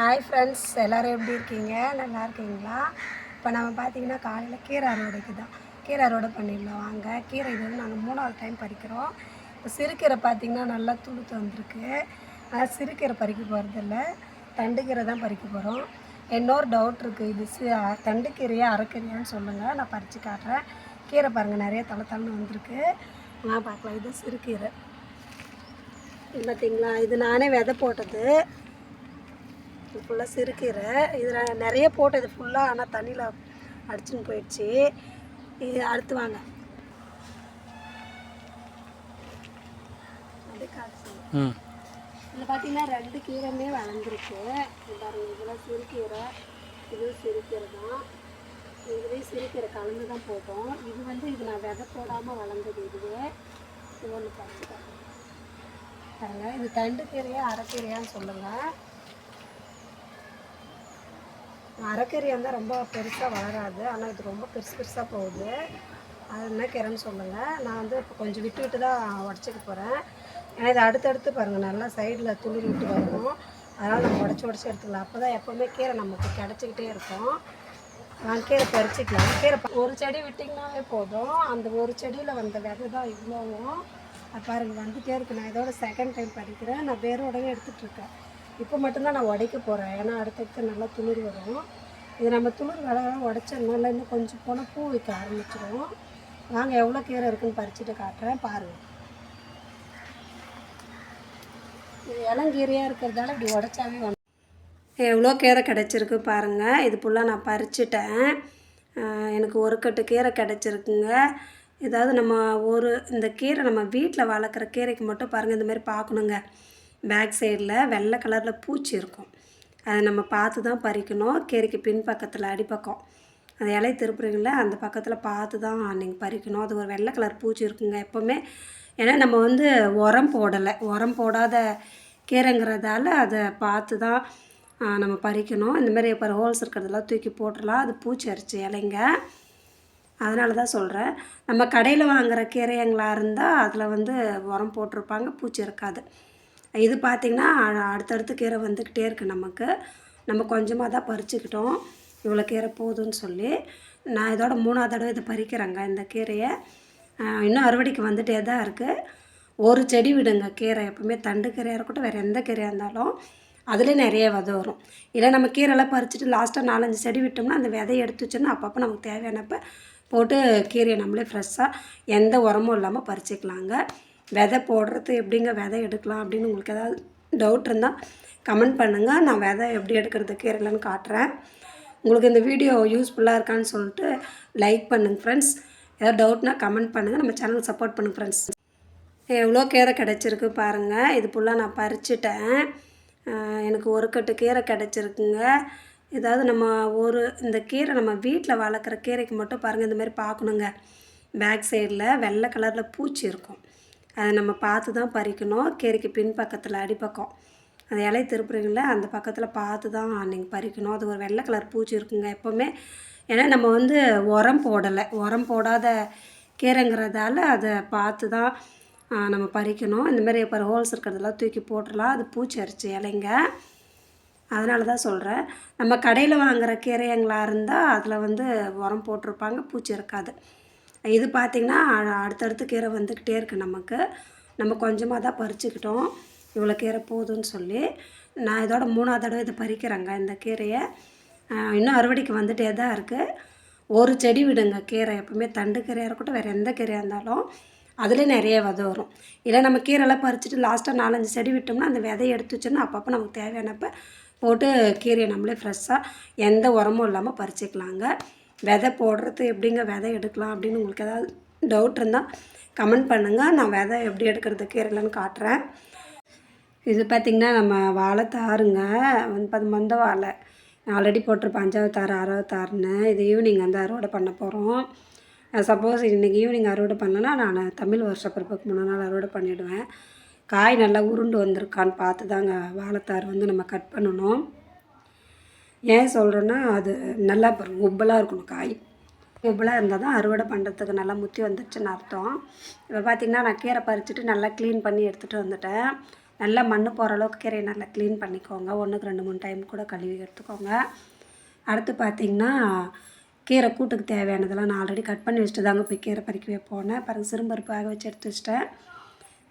Hi friends எல்லோரும் எப்படி இருக்கீங்க? நல்லா இருக்கீங்களா? இப்போ நம்ம பார்த்தீங்கன்னா காலையில் கீரை அறுவடைக்கு தான் கீரை அறுவடை பண்ணிடலாம். வாங்க. கீரை இது வந்து நாங்கள் மூணாவது டைம் பறிக்கிறோம். இப்போ சிறுகீரை பார்த்தீங்கன்னா நல்லா துளுத்து வந்திருக்கு. ஆனால் சிறுகீரை பறிக்க போகிறதில்ல தண்டுக்கீரை தான் பறிக்க போகிறோம் இன்னொரு டவுட் இருக்குது இது சி தண்டுக்கீரையா அரைக்கீரையான்னு சொல்லுங்கள் நான் பறித்து காட்டுறேன். கீரை பாருங்கள் நிறைய தலை தள்ளு வந்திருக்கு. நான் பார்க்கலாம். இது சிறுகீரை பார்த்தீங்களா இது நானே விதை போட்டது. இது ஃபுல்லாக சிறுகீரை இதில் நிறைய போட்டது ஃபுல்லாக ஆனால் தண்ணியில் அடிச்சுன்னு போயிடுச்சு. இது அடுத்து வாங்க. இதில் பார்த்தீங்கன்னா ரெண்டு கீரையுமே வளர்ந்துருக்கு. இது பாருங்க இதெல்லாம் சிறுகீரை இதுவும் சிறுகீரை தான். இதுலேயும் சிறுகீரை கலந்து தான் போட்டோம். இது வந்து இது நான் விதை போடாமல் வளர்ந்தது இதுவே. இது ஒன்று பார்த்து பாருங்க. இது தண்டு கீரையா அரைக்கீரையான்னு சொல்லுங்கள் அரைக்கறி வந்து ரொம்ப பெருசாக வளராது. ஆனால் இது ரொம்ப பெருசு பெருசாக போகுது. அது என்ன கீரைன்னு சொல்லுங்கள் நான் வந்து இப்போ கொஞ்சம் விட்டு விட்டு தான் உடச்சிக்க போகிறேன் ஏன்னா இதை அடுத்தடுத்து பாருங்கள் நல்லா சைடில் துளிர் விட்டு வரணும் அதனால் நம்ம உடச்சி உடச்சி எடுத்துக்கலாம். அப்போ தான் எப்போவுமே கீரை நமக்கு கிடச்சிக்கிட்டே இருக்கும். நான் கீரை பறிச்சிக்கலாம். கீரை ஒரு செடி விட்டிங்கனாவே போதும். அந்த ஒரு செடியில் வந்த விதை தான் இவ்வளோவும். அது பாருங்கள் வந்துகிட்டே இருக்கு. நான் இதோட செகண்ட் டைம் பறிக்கிறேன். நான் வேறு எடுத்துகிட்டு இருக்கேன். இப்போ மட்டும்தான் நான் உடைக்க போகிறேன் ஏன்னா அடுத்தடுத்து நல்லா துளிர் வரும். இது நம்ம துளிர் வேலை உடைச்சதுனால இன்னும் கொஞ்சம் போனால் பூ வைக்க ஆரம்பிச்சிடும். வாங்க எவ்வளோ கீரை இருக்குன்னு பறிச்சுட்டு காட்டுறேன். பாருங்கள் இது இளங்கீரையாக இருக்கிறதால இப்படி உடச்சாவே வந்து எவ்வளோ கீரை கிடச்சிருக்கு பாருங்கள் இது ஃபுல்லாக நான் பறிச்சிட்டேன். எனக்கு ஒரு கட்டு கீரை கிடச்சிருக்குங்க. ஏதாவது நம்ம ஒரு இந்த கீரை நம்ம வீட்டில் வளர்க்குற கீரைக்கு மட்டும் பாருங்கள் இந்த மாதிரி பார்க்கணுங்க. பேக் சைடில் வெள்ளை கலரில் பூச்சி இருக்கும். அதை நம்ம பார்த்து தான் பறிக்கணும். கீரைக்கு பின் பக்கத்தில் அடிப்பக்கம். அந்த இலை திருப்புறீங்கள அந்த பக்கத்தில் பார்த்து தான் நீங்கள் பறிக்கணும். அது ஒரு வெள்ளை கலர் பூச்சி இருக்குங்க எப்போவுமே. ஏன்னா நம்ம வந்து உரம் போடலை. உரம் போடாத கீரைங்கிறதால அதை பார்த்து தான் நம்ம பறிக்கணும். இந்த மாதிரி இப்போ ஹோல்ஸ் இருக்கிறதெல்லாம் தூக்கி போட்டுடலாம். அது பூச்சி அரிச்சு இலைங்க. அதனால தான் சொல்கிறேன் நம்ம கடையில் வாங்குகிற கீரையங்களாக இருந்தால் அதில் வந்து உரம் போட்டிருப்பாங்க. பூச்சி இருக்காது. இது பார்த்திங்கன்னா அ- அடுத்தடுத்து கீரை வந்துக்கிட்டே இருக்குது நமக்கு. நம்ம கொஞ்சமாக தான் பறிச்சுக்கிட்டோம். இவ்வளோ கீரை போதும்னு சொல்லி நான் இதோட மூணாவது தடவை இதை பறிக்கிறேங்க இந்த கீரையை. இன்னும் அறுவடைக்கு வந்துகிட்டே தான் இருக்குது ஒரு செடி விடுங்க கீரை எப்பவுமே தண்டு கீரையாக இருக்கட்டும் வேறு எந்த கீரையாக இருந்தாலும் அதுலேயும் நிறைய விதை வரும். இல்லை நம்ம கீரைலாம் பறிச்சுட்டு லாஸ்ட்டாக நாலஞ்சு செடி விட்டோம்னா அந்த விதையை எடுத்து வச்சோன்னா அப்பப்போ நமக்கு தேவையானப்போ போட்டு கீரையை நம்மளே ஃப்ரெஷ்ஷாக எந்த உரமும் இல்லாமல் பறிச்சுக்கலாங்க. விதை போடுறது எப்படிங்க விதை எடுக்கலாம் அப்படின்னு உங்களுக்கு ஏதாவது டவுட் இருந்தால் கமெண்ட் பண்ணுங்கள் நான் விதை எப்படி எடுக்கிறது கீரைலன்னு காட்டுறேன். உங்களுக்கு இந்த வீடியோ யூஸ்ஃபுல்லாக இருக்கான்னு சொல்லிட்டு லைக் பண்ணுங்கள் ஃப்ரெண்ட்ஸ் ஏதாவது டவுட்னா கமெண்ட் பண்ணுங்கள் நம்ம சேனல் சப்போர்ட் பண்ணுங்கள் ஃப்ரெண்ட்ஸ் எவ்வளோ கீரை கிடச்சிருக்கு பாருங்கள் இது ஃபுல்லாக நான் பறிச்சிட்டேன். எனக்கு ஒரு கட்டு கீரை கிடச்சிருக்குங்க. ஏதாவது நம்ம ஒரு இந்த கீரை நம்ம வீட்டில் வளர்க்குற கீரைக்கு மட்டும் பாருங்கள் இந்த மாதிரி பார்க்கணுங்க. பேக் சைடில் வெள்ளை கலரில் பூச்சி இருக்கும். அதை நம்ம பார்த்து தான் பறிக்கணும். கீரைக்கு பின் பக்கத்தில் அடிப்பக்கம். அந்த இலை திருப்புறீங்கள அந்த பக்கத்தில் பார்த்து தான் நீங்கள் பறிக்கணும். அது ஒரு வெள்ளை கலர் பூச்சி இருக்குங்க எப்போவுமே. ஏன்னா நம்ம வந்து உரம் போடலை. உரம் போடாத கீரைங்கிறதால அதை பார்த்து தான் நம்ம பறிக்கணும். இந்த மாதிரி இப்போ ஹோல்ஸ் இருக்கிறதெல்லாம் தூக்கி போட்டுடலாம். அது பூச்சி அரிச்சு இலைங்க. அதனால தான் சொல்கிறேன் நம்ம கடையில் வாங்குகிற கீரைங்களாக இருந்தால் அதில் வந்து உரம் போட்டிருப்பாங்க. பூச்சி இருக்காது. இது பார்த்திங்கன்னா அ- அடுத்தடுத்து கீரை வந்துக்கிட்டே இருக்குது நமக்கு. நம்ம கொஞ்சமாக தான் பறிச்சுக்கிட்டோம். இவ்வளோ கீரை போதும்னு சொல்லி நான் இதோட மூணாவது தடவை இதை பறிக்கிறேங்க இந்த கீரையை. இன்னும் அறுவடைக்கு வந்துட்டே தான் இருக்குது ஒரு செடி விடுங்க கீரை எப்பவுமே தண்டு கீரையாக இருக்கட்டும் வேறு எந்த கீரையாக இருந்தாலும் அதுலேயும் நிறைய விதை வரும். இல்லை நம்ம கீரைலாம் பறிச்சுட்டு லாஸ்ட்டாக நாலஞ்சு செடி விட்டோம்னா அந்த விதையை எடுத்து வச்சோன்னா அப்பப்போ நமக்கு தேவையானப்போ போட்டு கீரையை நம்மளே ஃப்ரெஷ்ஷாக எந்த உரமும் இல்லாமல் பறிச்சிக்கலாங்க. விதை போடுறது எப்படிங்க விதை எடுக்கலாம் அப்படின்னு உங்களுக்கு ஏதாவது டவுட் இருந்தால் கமெண்ட் பண்ணுங்கள் நான் விதை எப்படி எடுக்கிறது இல்லைன்னு காட்டுறேன். இது பார்த்திங்கன்னா நம்ம வாழைத்தாருங்க. வந்து அது மொந்த வாழை. ஆல்ரெடி போட்டிருப்பேன் அஞ்சாவது தாறு ஆறாவது இது ஈவினிங் வந்து அறுவடை பண்ண போகிறோம் சப்போஸ் இன்றைக்கி ஈவினிங் அறுவடை பண்ணலன்னா நான் தமிழ் வருஷ பிறப்புக்கு மூணு நாள் அறுவடை பண்ணிவிடுவேன் காய் நல்லா உருண்டு வந்திருக்கான்னு பார்த்து தாங்க வாழைத்தார் வந்து நம்ம கட் பண்ணணும். ஏன் சொல்கிறேன்னா அது நல்லா பாருங்க உப்பலாக இருக்கணும் காய். உப்பலாக இருந்தால் தான் அறுவடை பண்ணுறதுக்கு நல்லா முத்தி வந்துடுச்சுன்னு அர்த்தம். இப்போ பார்த்திங்கன்னா நான் கீரை பறிச்சுட்டு நல்லா க்ளீன் பண்ணி எடுத்துகிட்டு வந்துட்டேன். நல்லா மண் போகிற அளவுக்கு கீரையை நல்லா க்ளீன் பண்ணிக்கோங்க. ஒன்றுக்கு ரெண்டு மூணு டைம் கூட கழுவி எடுத்துக்கோங்க. அடுத்து பார்த்திங்கன்னா கீரை கூட்டுக்கு தேவையானதெல்லாம் நான் ஆல்ரெடி கட் பண்ணி வச்சுட்டு தாங்க போய் கீரை பறிக்கவே போனேன். பாருங்க சிறுபருப்பாக வச்சு எடுத்து வச்சிட்டேன்.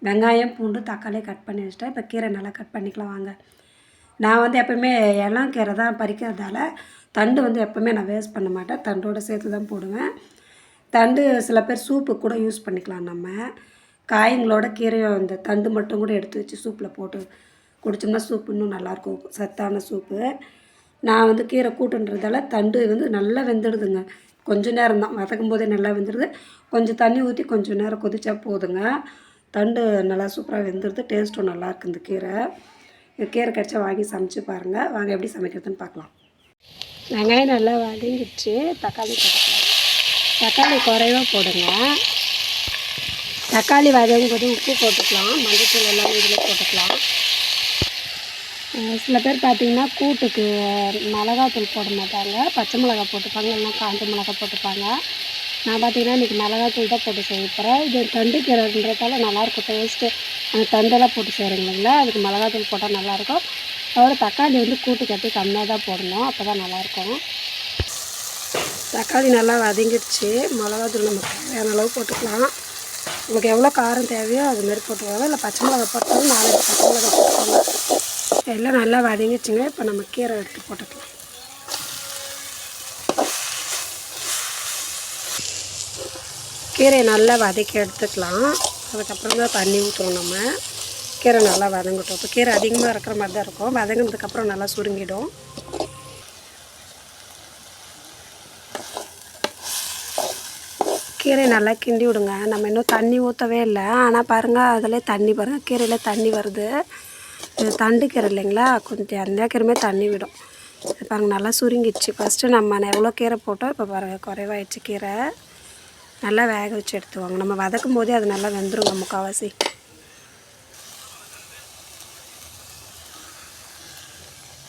வெங்காயம் பூண்டு தக்காளி கட் பண்ணி வச்சிட்டேன். இப்போ கீரை நல்லா கட் பண்ணிக்கலாம் வாங்க. நான் வந்து எப்போயுமே இளம் கீரை தான் பறிக்கிறதால தண்டு வந்து எப்போவுமே நான் வேஸ்ட் பண்ண மாட்டேன். தண்டோடு சேர்த்து தான் போடுவேன். தண்டு சில பேர் சூப்பு கூட யூஸ் பண்ணிக்கலாம் நம்ம. காய்களோட கீரையும் அந்த தண்டு மட்டும் கூட எடுத்து வச்சு சூப்பில் போட்டு குடித்தோம்னா சூப் இன்னும் நல்லாயிருக்கும். சத்தான சூப்பு நான் வந்து கீரை கூட்டுன்றதால தண்டு வந்து நல்லா வெந்துடுதுங்க. கொஞ்சம் நேரம் தான் வதக்கும் போதே நல்லா வெந்துடுது. கொஞ்சம் தண்ணி ஊற்றி கொஞ்சம் நேரம் கொதிச்சா போதுங்க. தண்டு நல்லா சூப்பராக வெந்துடுது. டேஸ்ட்டும் நல்லாயிருக்கு இந்த கீரை. கீரை கிடச்சா வாங்கி சமைச்சு பாருங்கள் வாங்க எப்படி சமைக்கிறதுன்னு பார்க்கலாம். வெங்காயம் நல்லா வதங்கிடுச்சு. தக்காளி போட்டுக்கலாம். தக்காளி குறைவாக போடுங்க. தக்காளி வதங்கும்போது உப்பு போட்டுக்கலாம். மஞ்சத்தூள் எல்லாமே இதில் போட்டுக்கலாம். சில பேர் பார்த்தீங்கன்னா கூட்டுக்கு மிளகாத்தூள் போட மாட்டாங்க. பச்சை மிளகா போட்டுப்பாங்க இல்லைன்னா காஞ்ச மிளகா போட்டுப்பாங்க. நான் பார்த்தீங்கன்னா இன்றைக்கி மிளகாத்தூள் தான் போட்டு செய்ய போகிறேன் இது தண்டு கீரைன்றதால நல்லாயிருக்கும் டேஸ்ட்டு அந்த தண்டெல்லாம் போட்டு செய்கிறீங்க இல்லைங்களா அதுக்கு மிளகாத்தூள் போட்டால் நல்லாயிருக்கும் அதோட தக்காளி வந்து கூட்டு கட்டி கம்மியாக தான் போடணும். அப்போ தான் நல்லாயிருக்கும் தக்காளி நல்லா வதங்கிடுச்சு. மிளகாத்தூள் நம்ம தேவையான அளவு போட்டுக்கலாம். உங்களுக்கு எவ்வளோ காரம் தேவையோ அதுமாரி போட்டுக்கோங்க. இல்லை பச்சை மிளகா போட்டாலும் நாலஞ்சு பச்சை மிளகா போட்டுக்கோங்க. எல்லாம் நல்லா வதங்கிடுச்சுங்க. இப்போ நம்ம கீரை எடுத்து போட்டுக்கலாம். கீரையை நல்லா வதக்கி எடுத்துக்கலாம். அதுக்கப்புறம் தான் தண்ணி ஊற்றுவோம் நம்ம. கீரை நல்லா வதங்கட்டும். இப்போ கீரை அதிகமாக இருக்கிற மாதிரி தான் இருக்கும். வதங்கினதுக்கப்புறம் நல்லா சுருங்கிடும். கீரை நல்லா கிண்டி விடுங்க. நம்ம இன்னும் தண்ணி ஊற்றவே இல்லை. ஆனால் பாருங்கள் அதில் தண்ணி பாருங்கள் கீரையில் தண்ணி வருது. தண்டு கீரை இல்லைங்களா? கொஞ்சம் எந்த கீரையுமே தண்ணி விடும். பாருங்கள் நல்லா சுருங்கிடுச்சு. ஃபஸ்ட்டு நம்ம எவ்வளோ கீரை போட்டோம் இப்போ பாருங்கள் குறைவாயிடுச்சு கீரை. நல்லா வேக வச்சு எடுத்துவாங்க நம்ம வதக்கும் போதே அது நல்லா வெந்துருங்க முக்கால்வாசி.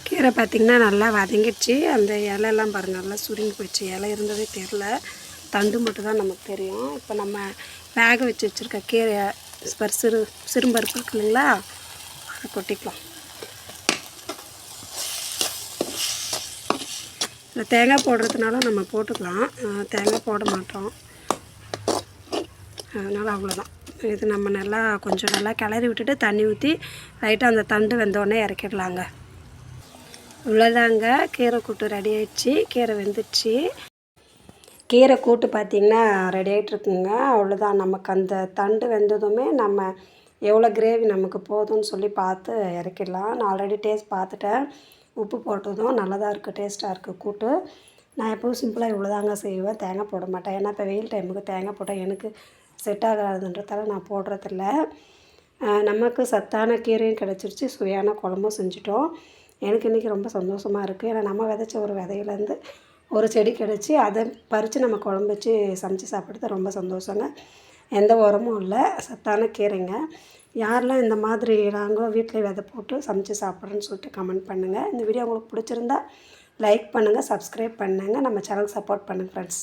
கீரை பார்த்திங்கன்னா நல்லா வதங்கிடுச்சு. அந்த இலையெல்லாம் பாருங்கள் நல்லா சுருங்கி போயிடுச்சு. இலை இருந்ததே தெரில தண்டு மட்டும் தான் நமக்கு தெரியும். இப்போ நம்ம வேக வச்சு வச்சுருக்க கீரை ஸ்பர் சிறு சிறும்பருப்பு இருக்கு இல்லைங்களா? அதை கொட்டிக்கலாம். இந்த தேங்காய் போடுறதுனால நம்ம போட்டுக்கலாம். தேங்காய் போட மாட்டோம். அதனால் அவ்வளோதான் இது நம்ம நல்லா கொஞ்சம் நல்லா கிளறி விட்டுட்டு தண்ணி ஊற்றி லைட்டாக அந்த தண்டு வெந்தோடனே இறக்கிடலாங்க. இவ்வளோதாங்க கீரை கூட்டு ரெடி ஆயிடுச்சு. கீரை வெந்துடுச்சு. கீரை கூட்டு பார்த்திங்கன்னா ரெடி ஆகிட்ருக்குங்க அவ்வளோதான் நமக்கு அந்த தண்டு வெந்ததுமே நம்ம எவ்வளோ கிரேவி நமக்கு போதும்னு சொல்லி பார்த்து இறக்கிடலாம். நான் ஆல்ரெடி டேஸ்ட் பார்த்துட்டேன். உப்பு போட்டதும் நல்லதாக இருக்குது டேஸ்ட்டாக இருக்குது கூட்டு. நான் எப்பவும் சிம்பிளாக இவ்வளோதாங்க செய்வேன். தேங்காய் போட மாட்டேன். ஏன்னா இப்போ வெயில் டைமுக்கு தேங்காய் போட்டால் எனக்கு செட் ஆகாதுன்றதால நான் போடுறதில்ல. நமக்கு சத்தான கீரையும் கிடச்சிருச்சு. சுவையான குழம்பும் செஞ்சுட்டோம். எனக்கு இன்றைக்கி ரொம்ப சந்தோஷமாக இருக்குது ஏன்னா நம்ம விதைச்ச ஒரு விதையிலேருந்து ஒரு செடி கிடச்சி அதை பறித்து நம்ம குழம்பு வச்சு சமைச்சு சாப்பிட்றது ரொம்ப சந்தோஷங்க. எந்த உரமும் இல்லை. சத்தான கீரைங்க. யாரெல்லாம் இந்த மாதிரி நாங்களும் வீட்டில் விதை போட்டு சமைச்சு சாப்பிட்றேன்னு சொல்லிட்டு கமெண்ட் பண்ணுங்கள் இந்த வீடியோ உங்களுக்கு பிடிச்சிருந்தா லைக் பண்ணுங்கள் சப்ஸ்கிரைப் பண்ணுங்கள் நம்ம சேனலுக்கு சப்போர்ட் பண்ணுங்கள் ஃப்ரெண்ட்ஸ்